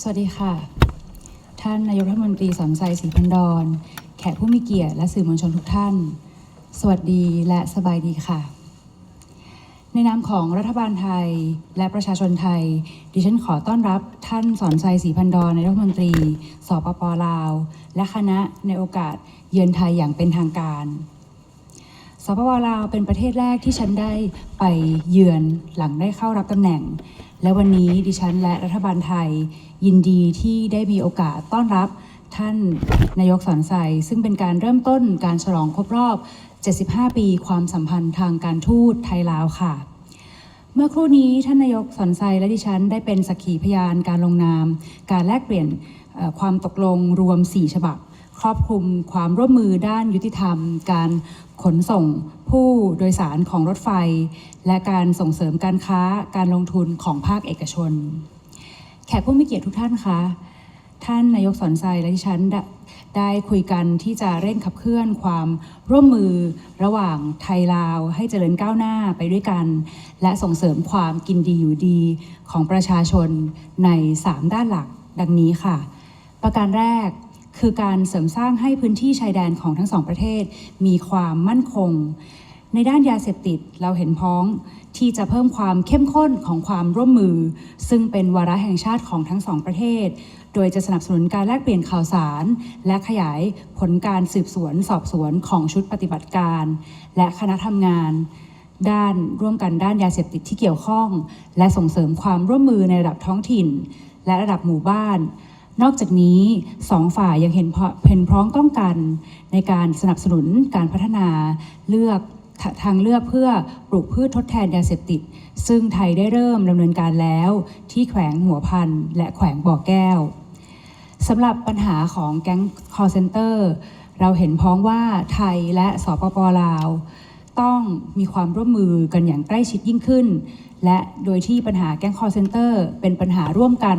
สวัสดีค่ะ ท่านนายกรัฐมนตรีสอนใจศรีพันดอนแขกผู้มีเกียรติและสื่อมวลชนทุกท่าน สวัสดีและสบายดีค่ะ ในนามของรัฐบาลไทยและประชาชนไทย ดิฉันขอต้อนรับท่านสอนใจศรีพันดอนนายกรัฐมนตรีสปปลาว และคณะในโอกาสเยือนไทยอย่างเป็นทางการสปปลาวเป็นประเทศแรกที่ฉันได้ไปเยือนหลังได้เข้ารับตำแหน่ง และวันนี้ดิฉันและรัฐบาลไทย ยินดีที่ได้มีโอกาสต้อนรับท่านนายกสอนไซซึ่งเป็นการเริ่มต้นการฉลองครบรอบ 75 ปีความสัมพันธ์ทางการทูตไทยลาวค่ะ เมื่อครู่นี้ท่านนายกสอนไซและดิฉันได้เป็นสักขีพยานการลงนาม การแลกเปลี่ยนความตกลงรวม 4 ฉบับ ครอบคลุมความร่วมมือด้านยุติธรรม การขนส่งผู้โดยสารของรถไฟ และการส่งเสริมการค้าการลงทุนของภาคเอกชน แขกผู้มีเกียรติทุกท่านคะท่านนายกสอนไซและดิฉันได้ได้คุยกันที่จะเร่งขับเคลื่อนความร่วมมือระหว่างไทยลาวให้เจริญก้าวหน้าไปด้วยกัน และส่งเสริมความกินดีอยู่ดีของประชาชนใน 3 ด้านหลักดังนี้ค่ะ ประการแรก คือการเสริมสร้างให้พื้นที่ชายแดนของทั้งสองประเทศ มีความมั่นคง ในด้านยาเสพติดเราเห็นพ้องที่จะเพิ่มความเข้มข้นของความร่วมมือ ซึ่งเป็นวาระแห่งชาติของทั้งสองประเทศ โดยจะสนับสนุนการแลกเปลี่ยนข่าวสาร และขยายผลการสืบสวนสอบสวนของชุดปฏิบัติการ และคณะทำงาน ด้านร่วมกันด้านยาเสพติดที่เกี่ยวข้อง และส่งเสริมความร่วมมือในระดับท้องถิ่น และระดับหมู่บ้าน นอกจากนี้สองฝ่ายยังเห็นเห็นพร้อมต้องกันในการสนับสนุนการพัฒนาเลือกทางเลือกเพื่อปลูกพืชทดแทนยาเสพติด ซึ่งไทยได้เริ่มดำเนินการแล้วที่แขวงหัวพันและแขวงบ่อแก้วสำหรับปัญหาของแก๊ง call center เราเห็นพ้องว่าไทยและสปปลาว ต้องมีความร่วมมือกันอย่างใกล้ชิดยิ่งขึ้น และโดยที่ปัญหาแก๊ง call center เป็นปัญหาร่วมกัน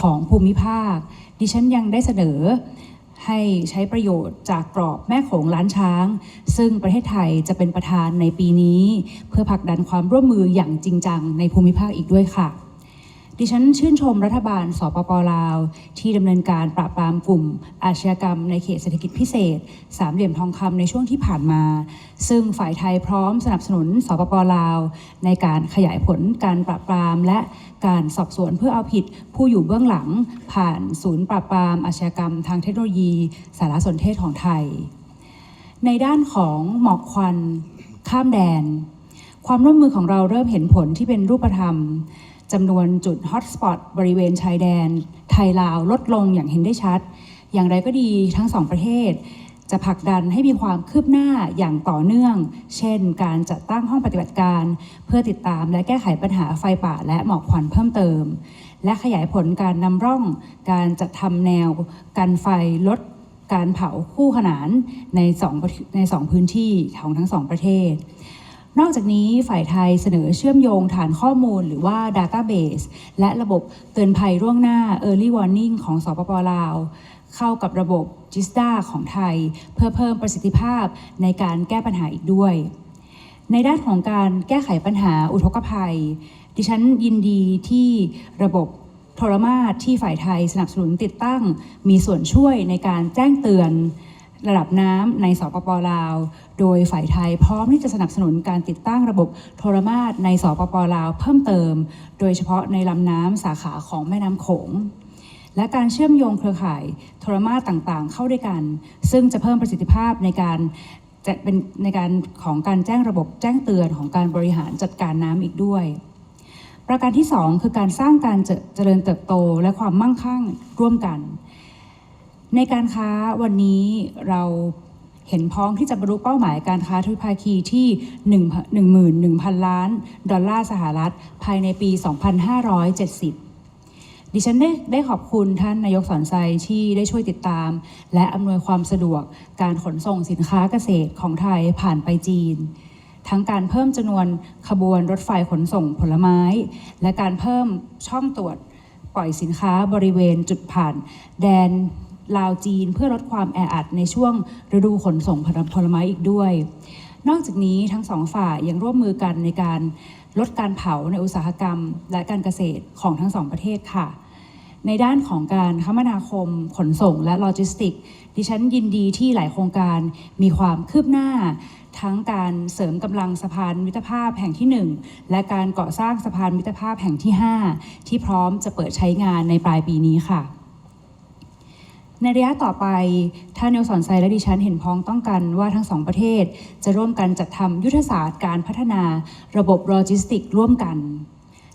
ของภูมิภาค ดิฉันยังได้เสนอให้ใช้ประโยชน์จากกรอบแม่โขงล้านช้าง ซึ่งประเทศไทยจะเป็นประธานในปีนี้ เพื่อผลักดันความร่วมมืออย่างจริงจังในภูมิภาคอีกด้วยค่ะ ดิฉันชื่นชมรัฐบาลสปปลาว ที่ดำเนินการปราบปรามกลุ่ม อาชญากรรมในเขตเศรษฐกิจพิเศษ สามเหลี่ยมทองคำในช่วงที่ผ่านมา ซึ่งฝ่ายไทยพร้อมสนับสนุนสปปลาว ในการขยายผลการปราบปรามและการสอบสวนเพื่อเอาผิดผู้อยู่เบื้องหลัง ผ่านศูนย์ปราบปรามอาชญากรรมทางเทคโนโลยี สารสนเทศของไทย ในด้านของหมอกควันข้ามแดน ความร่วมมือของเราเริ่มเห็นผลที่เป็นรูปธรรม จำนวนจุดฮอตสปอตบริเวณชายแดน ไทยลาวลดลงอย่างเห็นได้ชัด อย่างไรก็ดีทั้งสองประเทศ จะผลักดันให้มีความคืบหน้าอย่างต่อเนื่อง เช่น การจัดตั้งห้องปฏิบัติการ เพื่อติดตามและแก้ไขปัญหาไฟป่าและหมอกควันเพิ่มเติม และขยายผลการนำร่อง การจัดทำแนว กันไฟลดการเผาคู่ขนานในสองในสองพื้นที่ของทั้งสองประเทศ นอกจากนี้ฝ่ายไทยเสนอเชื่อมโยงฐานข้อมูลหรือว่า Database และระบบเตือนภัยร่วงหน้า Early Warning ของสปปลาว เข้ากับระบบ GISDA ของไทย เพื่อเพิ่มประสิทธิภาพในการแก้ปัญหาอีกด้วย ในด้านของการแก้ไขปัญหาอุทกภัย ดิฉันยินดีที่ระบบโทรมาศที่ฝ่ายไทยสนับสนุนติดตั้ง มีส่วนช่วยในการแจ้งเตือน ระดับน้ำในสปปลาว โดยฝ่ายไทยพร้อมที่จะสนับสนุนการติดตั้งระบบโทรมาศในสปปลาวเพิ่มเติม โดยเฉพาะในลำน้ำสาขาของแม่น้ำโขงและการเชื่อมโยงเครือข่ายโทรมาศต่างๆ เข้าด้วยกัน ซึ่งจะเพิ่มประสิทธิภาพในการจะเป็นในการของการแจ้งระบบแจ้งเตือนของการบริหารจัดการน้ำอีกด้วย ประการที่ 2 คือการสร้างการเจเจริญเติบโตและความมั่งคั่งร่วมกัน ในการค้าวันนี้เราเห็นพ้องที่จะบรรลุเป้าหมายการค้าทวิภาคีที่1 11,000 ล้าน ดอลลาร์สหรัฐ ภายในปี 2570 ดิฉันได้ได้ขอบคุณท่านนายกสอนไซที่ได้ช่วยติดตาม และอำนวยความสะดวกการขนส่งสินค้าเกษตรของไทยผ่านไปจีน ทั้งการเพิ่มจำนวนขบวนรถไฟขนส่งผลไม้ และการเพิ่มช่องตรวจปล่อยสินค้าบริเวณจุดผ่านแดน ลาวจีน เพื่อลดความแออัดในช่วงฤดูขนส่งผลไม้อีกด้วย นอกจากนี้ทั้งสองฝ่ายยังร่วมมือกันในการลดการเผาในอุตสาหกรรม และการเกษตรของทั้งสองประเทศค่ะ ในด้านของการคมนาคม ขนส่งและโลจิสติก ดิฉันยินดีที่หลายโครงการมีความคืบหน้า ทั้งการเสริมกำลังสะพานมิตรภาพแห่งที่ 1 และการก่อสร้างสะพานมิตรภาพแห่งที่ 5 ที่พร้อมจะเปิดใช้งานในปลายปีนี้ค่ะ ในระยะต่อไปท่านนายกสอนไซและดิฉันเห็นพ้องต้องกันว่าทั้งสองประเทศ จะร่วมกันจัดทำยุทธศาสตร์การพัฒนาระบบโลจิสติกร่วมกัน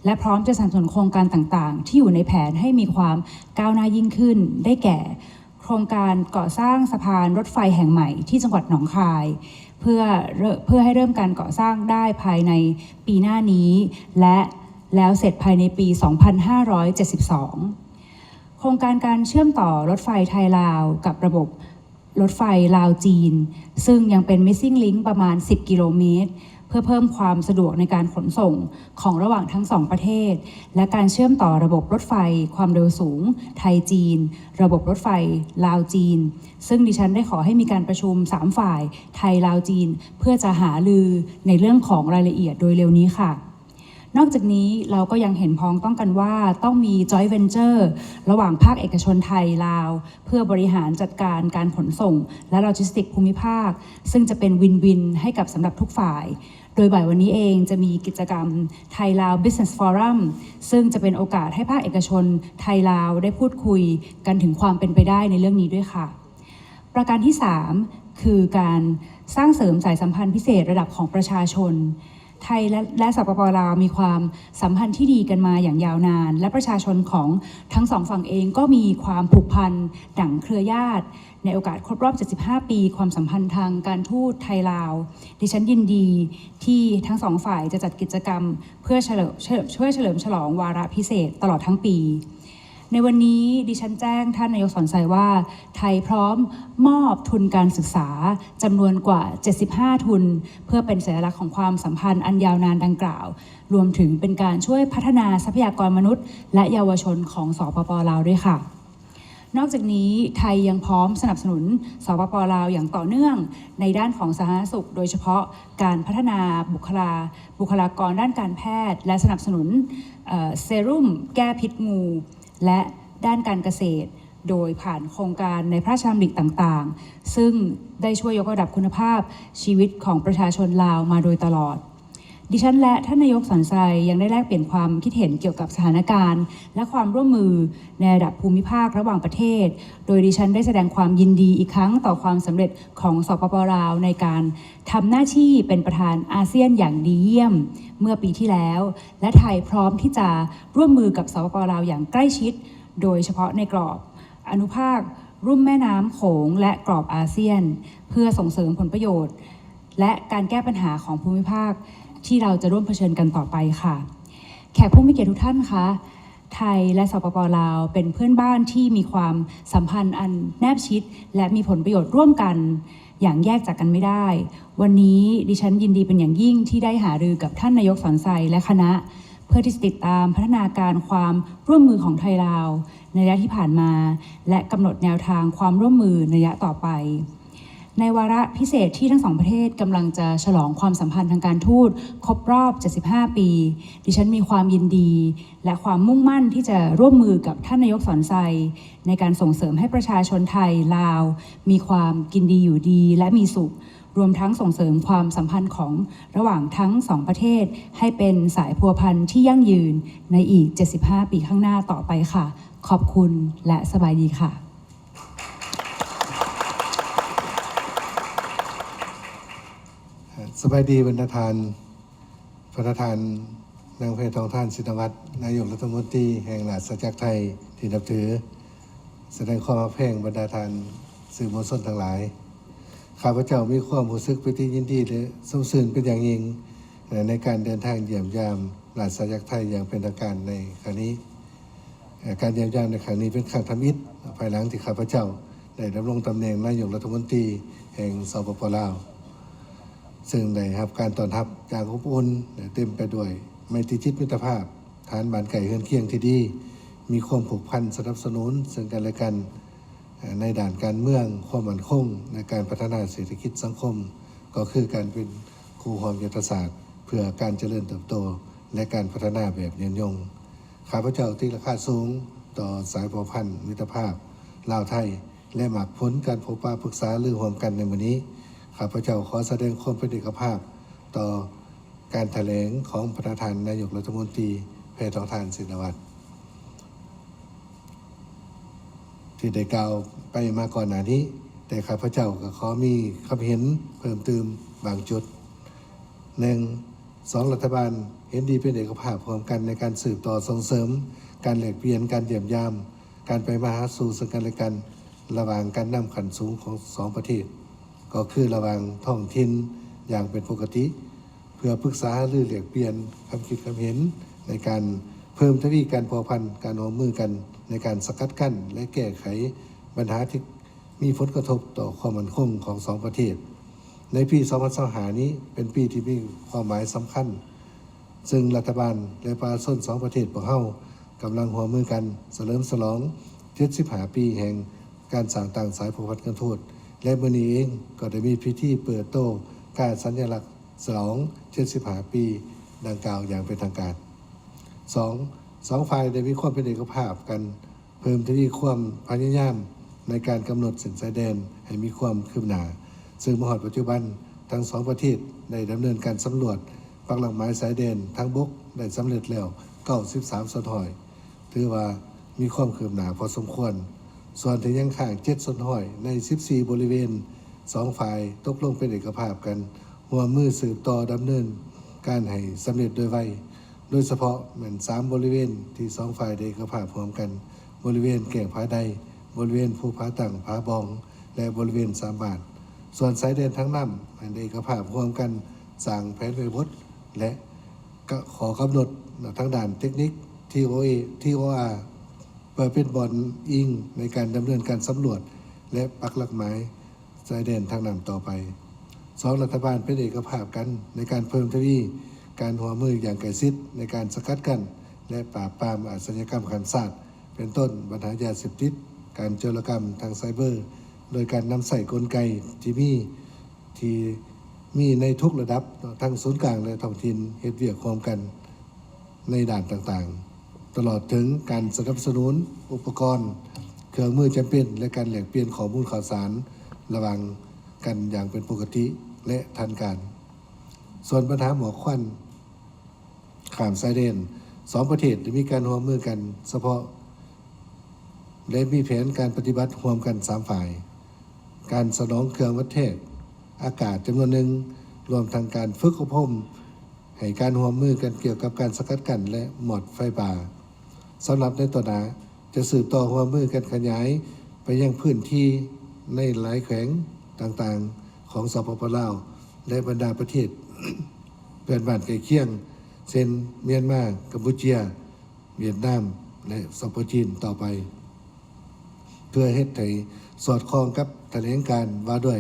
และพร้อมจะสนับสนุนโครงการต่างๆ ที่อยู่ในแผนให้มีความก้าวหน้ายิ่งขึ้น ได้แก่ โครงการก่อสร้างสะพานรถไฟแห่งใหม่ที่จังหวัดหนองคาย เพื่อเพื่อให้เริ่มการก่อสร้างได้ภายในปีหน้านี้ และแล้วเสร็จภายในปี 2572 ครงการการเชื่อมต่อรถไฟไทยลาวกับระบบรถไฟลาวจีน ซึ่งยังเป็น missing link ประมาณ 10 กิโลเมตร เพื่อเพิ่มความสะดวกในการขนส่งของระหว่างทั้งสองประเทศ และการเชื่อมต่อระบบรถไฟความเร็วสูง ไทยจีน ระบบรถไฟลาวจีน ซึ่งดิฉันได้ขอให้มีการประชุม 3 ฝ่ายไทยลาวจีน เพื่อจะหาลือในเรื่องของรายละเอียดโดยเร็วนี้ค่ะ นอกจากนี้เราก็ยังเห็นพ้องต้องกันว่าต้องมี joint venture ระหว่างภาคเอกชนไทยลาว เพื่อบริหารจัดการการขนส่ง และโลจิสติกภูมิภาค ซึ่งจะเป็นวินวินให้กับสำหรับทุกฝ่าย โดยบ่ายวันนี้เองจะมีกิจกรรมไทยลาว Business Forum ซึ่งจะเป็นโอกาสให้ภาคเอกชนไทยลาวได้พูดคุยกันถึงความเป็นไปได้ในเรื่องนี้ด้วยค่ะ ประการที่ 3 คือการสร้างเสริมสายสัมพันธ์พิเศษระดับของประชาชน ไทยและและสปปลาวมีความสัมพันธ์ที่ดีกันมาอย่างยาวนาน และประชาชนของทั้งสองฝั่งเองก็มีความผูกพันดั่งเครือญาติ ในโอกาสครบรอบ 75 ปี ความสัมพันธ์ทางการทูตไทยลาว ดิฉันยินดีที่ทั้งสองฝ่ายจะจัดกิจกรรม เพื่อเฉลิมเฉลิมช่วยเฉลิมฉลองวาระพิเศษตลอดทั้งปี ในวันนี้ดิฉันแจ้งท่านนายกสอนไซว่า ไทยพร้อมมอบทุนการศึกษาจำนวนกว่า 75 ทุน เพื่อเป็นสัญลักษณ์ของความสัมพันธ์อันยาวนานดังกล่าว รวมถึงเป็นการช่วยพัฒนาทรัพยากรมนุษย์ และเยาวชนของสปปลาวด้วยค่ะนอกจากนี้ไทยยังพร้อมสนับสนุนสปปลาวอย่างต่อเนื่องในด้านของสาธารณสุข โดยเฉพาะการพัฒนาบุคลาบุคลากรด้านการแพทย์ และสนับสนุนเอ่อเซรุ่มแก้พิษงู และด้านการเกษตร โดยผ่านโครงการในพระราชดำริต่างๆ ซึ่งได้ช่วยยกระดับคุณภาพชีวิตของประชาชนลาวมาโดยตลอด ดิฉันและท่านนายกสอนไซยังได้แลกเปลี่ยนความคิดเห็นเกี่ยวกับสถานการณ์ และความร่วมมือในระดับภูมิภาคระหว่างประเทศ โดยดิฉันได้แสดงความยินดีอีกครั้งต่อความสำเร็จของสปปลาวในการทำหน้าที่เป็นประธานอาเซียนอย่างดีเยี่ยม เมื่อปีที่แล้ว และไทยพร้อมที่จะร่วมมือกับสปปลาวอย่างใกล้ชิด โดยเฉพาะในกรอบอนุภาครุ่มแม่น้ำโขงและกรอบอาเซียน เพื่อส่งเสริมผลประโยชน์ และการแก้ปัญหาของภูมิภาค ที่เราจะร่วมเผชิญกันต่อไปค่ะ แขกผู้มีเกียรติทุกท่านคะไทยและสปปลาวเป็นเพื่อนบ้านที่มีความสัมพันธ์อันแนบชิด และมีผลประโยชน์ร่วมกันอย่างแยกจากกันไม่ได้ วันนี้ดิฉันยินดีเป็นอย่างยิ่งที่ได้หารือกับท่านนายกสอนไซและคณะ เพื่อที่จะติดตามพัฒนาการความร่วมมือของไทยลาว ในระยะที่ผ่านมา และกำหนดแนวทางความร่วมมือในระยะต่อไป ในวาระพิเศษที่ทั้งสองประเทศกำลังจะฉลองความสัมพันธ์ทางการทูตครบรอบ 75 ปี ดิฉันมีความยินดี และความมุ่งมั่นที่จะร่วมมือกับท่านนายกสอนไซในการส่งเสริมให้ประชาชนไทยลาว มีความกินดีอยู่ดีและมีสุข รวมทั้งส่งเสริมความสัมพันธ์ของระหว่างทั้งสองประเทศ ให้เป็นสายพัวพันธ์ที่ยั่งยืนในอีก 75 ปีข้างหน้าต่อไปค่ะ ขอบคุณและสบายดีค่ะ สบายดีบรรณาทานประธานนางเพทองท่านสินวัตรนายกรัฐมนตรีแห่งราชอาณาจักรไทยที่นับถือ แสดงความรับแพงบรรดาทานสื่อมวลชนทั้งหลาย ข้าพเจ้ามีความรู้สึกเป็นที่ยินดีและสมสื่นเป็นอย่างยิ่งในการเดินทางเยี่ยมยามราชอาณาจักรไทยอย่างเป็นทางการในครั้งนี้ การเยี่ยมยามในครั้งนี้เป็นครั้งทำอิฐภายหลังที่ข้าพเจ้าได้ดำรงตำแหน่งนายกรัฐมนตรีแห่งสปปลาว ซึ่งได้รับการต้อนรับจากอบอุ่นเต็มไปด้วยไมตรีจิตมิตรภาพ ฐานบานไก่เฮือนเคียงที่ดี มีความผูกพันสนับสนุน ซึ่งกันและกันในด่านการเมืองความมั่นคง ในการพัฒนาเศรษฐกิจสังคม ก็คือการเป็นครูหอมยุทธศาสตร์ เพื่อการเจริญเติบโต และการพัฒนาแบบยืนยงข้าพเจ้าที่ราคาสูงต่อสายพัวพันธ์มิตรภาพลาวไทย และหมักพ้นการพบปะปรึกษาหรือร่วมกันในวันนี้ ข้าพเจ้าขอแสดงความเป็นเอกภาพ ต่อการแถลงของประธานนายกรัฐมนตรีแพทองทานสินวัตรที่ได้กล่าวไปมาก่อนหน้านี้ แต่ข้าพเจ้าก็ขอมีความเห็นเพิ่มเติมบางจุดหนึ่งสองรัฐบาลเห็นดีเป็นเอกภาพพร้อมกันในการสืบต่อส่งเสริม การแหลกเปลี่ยนการเยี่ยมยาม การไปมาหาสู่ซึ่งกันและกัน ระหว่างการนำขันสูงของสองประเทศ ก็คือระว่างท้องถิ่นอย่างเป็นปกติ เพื่อปรึกษาหรือแหลียกเปลี่ยนควาคิดควาเห็นในการเพิ่มทวีการพอพันการร่วมมือกันในการสกัดกั้น และแก้ไขปัญหาที่มีผลกระทบต่อความมั่นคงของสองประเทศ ในปี 2025นี้เป็นปีที่มีความหมายสำคัญ ซึ่งรัฐบาลและประชาชนสองประเทศพวกเฮากำลังหัวมือกันเสริมฉลอง75ปีแห่งการสร้างต่างสายผูกพันกันโทษ และมื่อนี้เองก็ได้มีพิธีเปิดโตการสัญลักษณ์ฉลอง75ปีดังกล่าวอย่างเป็นทางการสองสองฝ่ายได้มีความเป็นเอกภาพกันเพิ่มทวีความพยายามในการกำหนดเส้นสายแดนให้มีความคืบหน้า ซึ่งมหอดปัจจุบันทั้งสองประเทศได้ดำเนินการสำรวจปักหลักหมายสายแดนทั้งบกได้สำเร็จแล้ว93สนหอย ถือว่ามีความคืบหน้าพอสมควร ส่วนที่ยังขาง7สนหอยใน 14 บริเวณสองฝ่ายตกลงเป็นเอกภาพกันหัวมือสืบต่อดำเนิน การให้สำเร็จโดยไวโดยเฉพาะเหมือนสามบริเวณที่สองฝ่ายได้เอกภาพพร้อมกัน บริเวณแก่งผาใด บริเวณภูผาต่างผาบอง และบริเวณสามบาท ส่วนสายเดินทั้งน้ำให้ได้เอกภาพพร้อมกันสั่งแผนไปพจน์และขอกำหนดทั้งด่านเทคนิค TOA TOR เปิดเป็นบอลอิงในการดำเนินการสำรวจ และปักหลักหมายสายเดินทางน้ำต่อไปสองรัฐบาลเป็นเอกภาพกันในการเพิ่มทวีการหัวมืออย่างไกลชิดในการสกัดกัน และปราบปรามอาชญากรรมขันศาสตร์เป็นต้นปัญหายาเสพติดการโจรกรรมทางไซเบอร์ โดยการนำใส่กลไกที่มีที่มีในทุกระดับทั้งศูนย์กลางและท้องถิ่นเฮ็ดเวียกความกันในด่านต่างๆ ตลอดถึงการสนับสนุนอุปกรณ์ เครื่องมือจำเป็นและการแหลกเปลี่ยนข้อมูลข่าวสารระหว่างกันอย่างเป็นปกติและทันการ ส่วนปัญหาหมอกควันข่ามไซเดนสองประเทศได้มีการร่วมมือกัน เฉพาะและมีแผนการปฏิบัติร่วมกันสามฝ่าย การสนองเครื่องวัดเทศ อากาศจำนวนหนึ่งรวมทางการฝึกอบรมให้การร่วมมือกันเกี่ยวกับการสกัดกั้นและหมอดไฟป่า สำหรับในตัวหนาจะสืบต่อร่วมมือกันขยาย ไปยังพื้นที่ในหลายแขวงต่างๆของสปปลาว และบรรดาประเทศเพื่อนบ้านใกล้เคียงเช่นเมียนมากัมพูชีเวียดนามและสปปจีนต่อไป เพื่อเฮ็ดให้สอดคล้องกับแถลงการ์ว่าด้วย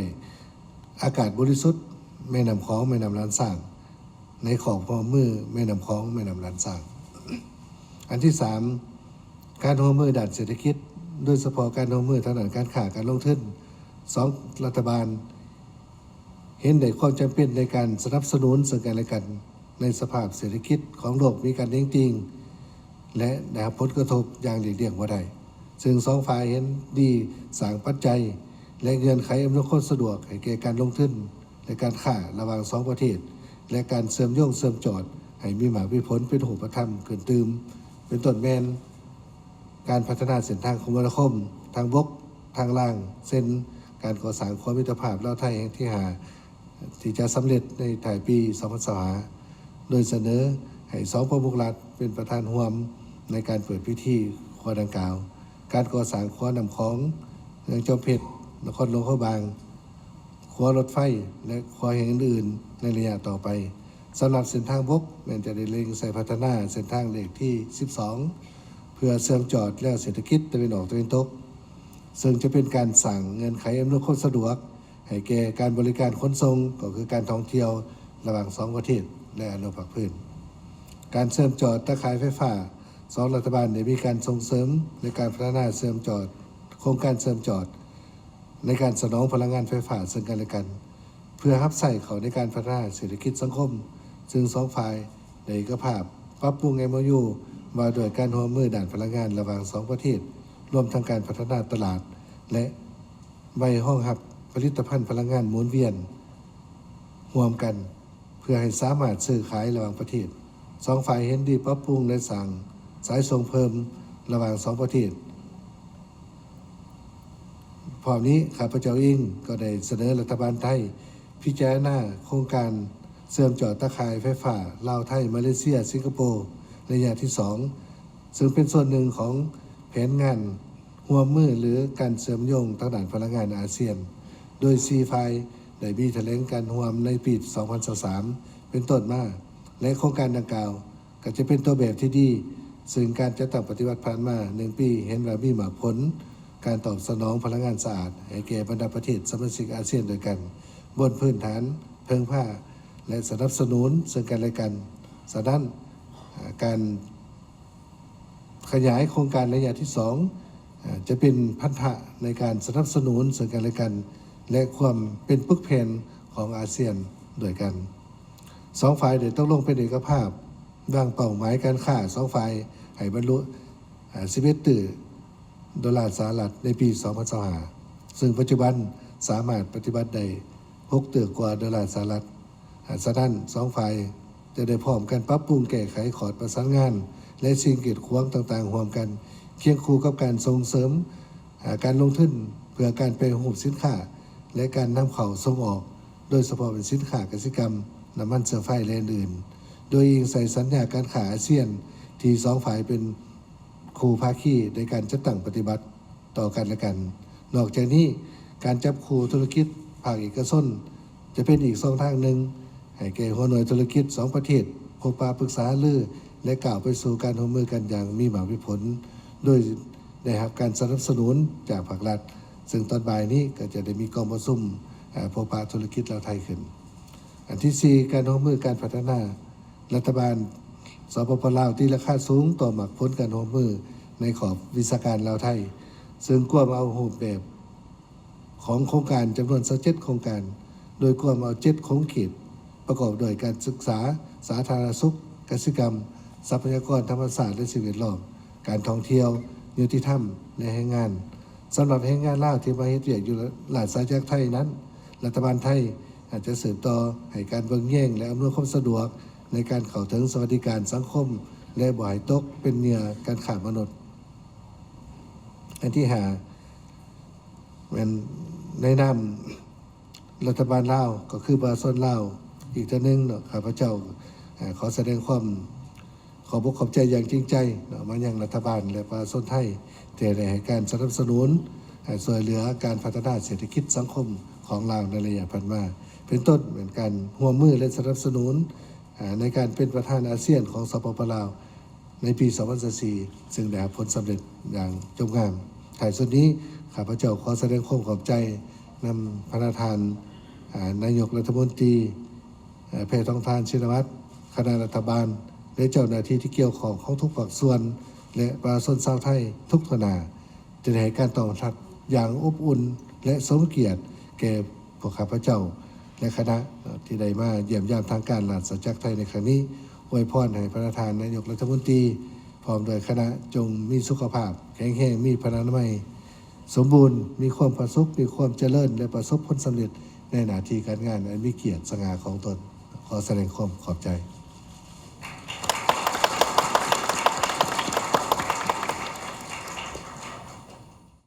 อากาศบริสุทธิ์แม่น้ำของแม่น้ำลานสร้าง ในของพอมือแม่น้ำของแม่น้ำลานสร้าง อันที่สามการร่วมมือด้านเศรษฐกิจโดยเฉพาะการร่วมมือทางด้านการค้าการลงทุนสองรัฐบาล เห็นได้ความจำเป็นในการสนับสนุนซึ่งกันและกันในสภาพเศรษฐกิจของโลกมีการเร่งจริง และได้รับผลกระทบอย่างหลีกเลี่ยงว่าได้ซึ่งสองฝ่ายเห็นดีสางปัจจัย และเงื่อนไขอำนวยความสะดวกให้แก่การลงทุนและการค้าระหว่างสองประเทศ และการเสริมโยงเสริมจอดให้มีหมายวิผลเป็นหูประธรรมเกินตืม เป็นต้นแมนการพัฒนาเส้นทางคมนาคม ทางบกทางล่าง เส้นการก่อสร้างความมิตรภาพลาวไทยแห่งที่หาที่จะสำเร็จในถ่ายปี2025โดยเสนอให้สองประมุขรัฐเป็นประธานร่วมในการเปิดพิธีครัวดังกล่าว การก่อสร้างครัวนำของเมืองจอมเพชรนครหลวงเขาบางครัวรถไฟและครัวแห่งอื่นในระยะต่อไป สำหรับเส้นทางบกแม้นจะได้เล็งใส่พัฒนาเส้นทางเลขที่ 12 เพื่อเสริมจอดและเศรษฐกิจตะวันออกตะวันตก ซึ่งจะเป็นการสั่งเงินไขอำนวยความสะดวก ให้แก่การบริการขนส่งก็คือการท่องเที่ยวระหว่างสองประเทศและอนุภาคพื้น การเสริมจอดตะขายไฟฟ้าสองรัฐบาลได้มีการส่งเสริมในการพัฒนาเสริมจอด โครงการเสริมจอด ในการสนองพลังงานไฟฟ้าซึ่งกันและกัน เพื่อรับใส่เขาในการพัฒนาเศรษฐกิจสังคม ซึ่งสองฝ่ายในเอกภาพปรับปรุง MOU ว่าโดยการร่วมือด่านพลังงานระหว่างสองประเทศ รวมทั้งการพัฒนาตลาด และใบห้องหับผลิตภัณฑ์พลังงานหมุนเวียนร่วมกัน เพื่อให้สามารถซื้อขายระหว่างประเทศสองฝ่ายเห็นดีปรับปรุงและสั่งสายส่งเพิ่มระหว่างสองประเทศพร้อมนี้ข้าพเจ้าเองก็ได้เสนอรัฐบาลไทย พิจารณาโครงการ เสริมจอดตะข่ายไฟฟ้าลาวไทย มาเลเซีย สิงคโปร์ระยะที่ 2 ซึ่งเป็นส่วนหนึ่งของแผนงานหัวมือหรือการเสริมโยงทางด้านพลังงานอาเซียน โดยซีไฟได้มีแถลงการรวมในปี 2023 เป็นต้นมา และโครงการดังกล่าว ก็จะเป็นตัวแบบที่ดี ซึ่งการจัดตั้งปฏิวัติผ่านมาหนึ่งปี เห็นว่ามีหมากผล การตอบสนองพลังงานสะอาดให้แก่บรรดาประเทศสมาชิกอาเซียนด้วยกัน บนพื้นฐานเพิงผ้า และสนับสนุนซึ่งกันและกันสด้านการขยายโครงการระยะที่สองจะเป็นพันธะในการสนับสนุนซึ่งกันและกัน และความเป็นปึกแผ่นของอาเซียนด้วยกันสองฝ่ายเดี๋ยวต้องลงเป็นเอกภาพวางเป้าหมายการค้าสองฝ่ายให้บรรลุสิบเอ็ดตื่ดอลลาร์สหรัฐในปี 2025ซึ่งปัจจุบันสามารถปฏิบัติได้6เตือกว่าดอลลาร์สหรัฐ อ่าฉะนั้นสองฝ่ายจะได้พร้อมกันปรับปรุงแก้ไขขอดประสานงาน และสิ่งกีดขวางต่างๆร่วมกัน เคียงคู่กับการส่งเสริมาการลงทุนเพื่อการไปหูปสินค้า และการนำเข้าส่งออก โดยเฉพาะเป็นสินค้ากสิกรรมน้ำมันเสือไฟและอื่น โดยอิงใส่สัญญาการขายอาเซียน ที่สองฝ่ายเป็นคู่ภาคีในการจัดตั้งปฏิบัติต่อกันและกัน นอกจากนี้การจับคู่ธุรกิจภาคเอกชนจะเป็นอีกสองทางหนึ่ง ให้แก่หัวหน่วยธุรกิจสองประเทศพบปะปรึกษาลือและกล่าวไปสู่การร่วมมือกันอย่างมีหมายผล โดยได้รับการสนับสนุนจากภาครัฐ ซึ่งตอนบ่ายนี้ก็จะได้มีกองประชุมพบปะธุรกิจลาวไทยขึ้น อันที่สี่การร่วมมือการพัฒนา รัฐบาลสปปลาวที่ราคาสูงต่อหมักพ้นการร่วมมือในขอบวิชาการลาวไทย ซึ่งกวมเอารูปแบบของโครงการจำนวนเจ็ดโครงการ โดยกวมเอาเจ็ดโครงขีด ประกอบโดยการศึกษา สาธารณสุขกสิกรรม ทรัพยากรธรรมศาสตร์และสิ่งแวดล้อมการท่องเที่ยวยุติธรรมและแรงงานสำหรับแรงงานลาที่มาเฮ็ดเวียกอยู่หลายสายจากไทยนั้น รัฐบาลไทยอาจจะสืบต่อให้การเบิ่งแย่งและอำนวยความสะดวก ในการเข้าถึงสวัสดิการสังคม และบ่ให้ตกเป็นเหยื่อการขามนุษย์ อันที่หาเป็นในนามรัฐบาลลาวก็คือประชาชนลาว อีกท่านหนึงเนาะข้าพเจ้าขอแสดงความขอบอกขอบใจอย่างจริงใจเนาะมายังรัฐบาลและประชาชนไทยที่ได้ให้การสนับสนุนให้ช่วยเหลือการพัฒนาเศรษฐกิจสังคมของลาวในระยะผ่านมาเป็นต้นเหมือนกันหัวมือและสนับสนุนในการเป็นประธานอาเซียนของสปปลาวในปี 2004ซึ่งได้ผลสำเร็จอย่างจงงามถ่ายสุดนี้ข้าพเจ้าขอแสดงความขอบใจนำพระประธานนายกรัฐมนตรี เอ่อแพทองทานชินวัตรคณะรัฐบาล และเจ้าหน้าที่ที่เกี่ยวข้องของทุกภาคส่วน และประชาชนชาวไทยทุกทนาจะได้ให้การตอบรับอย่างอบอุ่นและสมเกียรติ แก่พวกข้าพเจ้า และคณะที่ได้มาเยี่ยมยามทางการหลานสัจจักไทยในครั้งนี้อวยพรให้พระประธานนายกรัฐมนตรีพร้อมโดยคณะจงมีสุขภาพ แข็งแรงมีพลานามัย สมบูรณ์มีความประสบมีความเจริญ และประสบผลสำเร็จในหน้าที่การงานอันมีเกียรติสง่าของตน ขอแสดงความขอบใจ